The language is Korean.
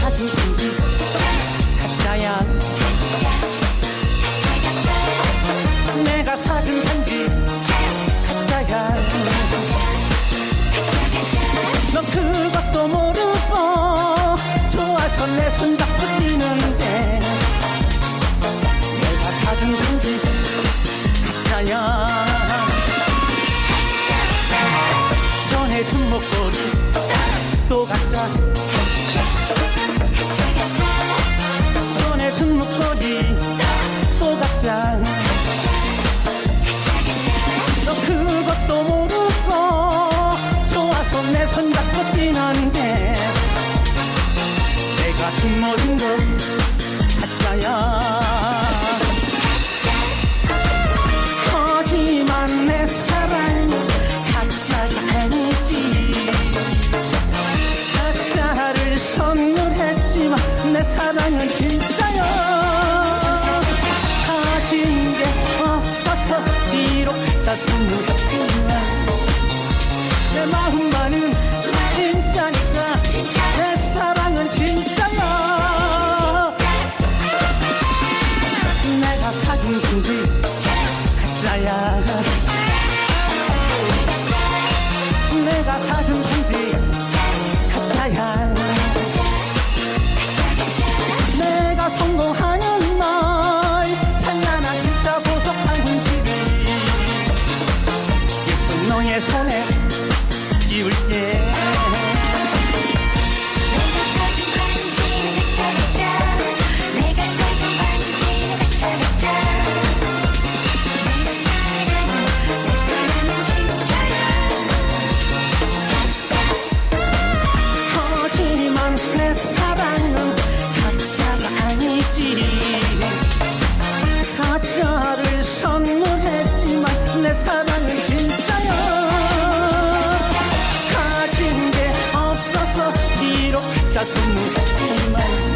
사주인지 가짜야 내가 사준 편지 가짜야 너 그것도 모르고 좋아서 내 손 잡고 뛰는데 내가 사준 편지 가짜야 전해준 목소리 또 가짜 마침 모든 걸 했어요 하지만 내 사랑 가짜가 아니지. 가짜를 선물했지만 내 사랑은 진짜요 가진 게 없어서 뒤로 자손을 했지만 내 마음만은 진짜니까. me soledad. 선물했지만 내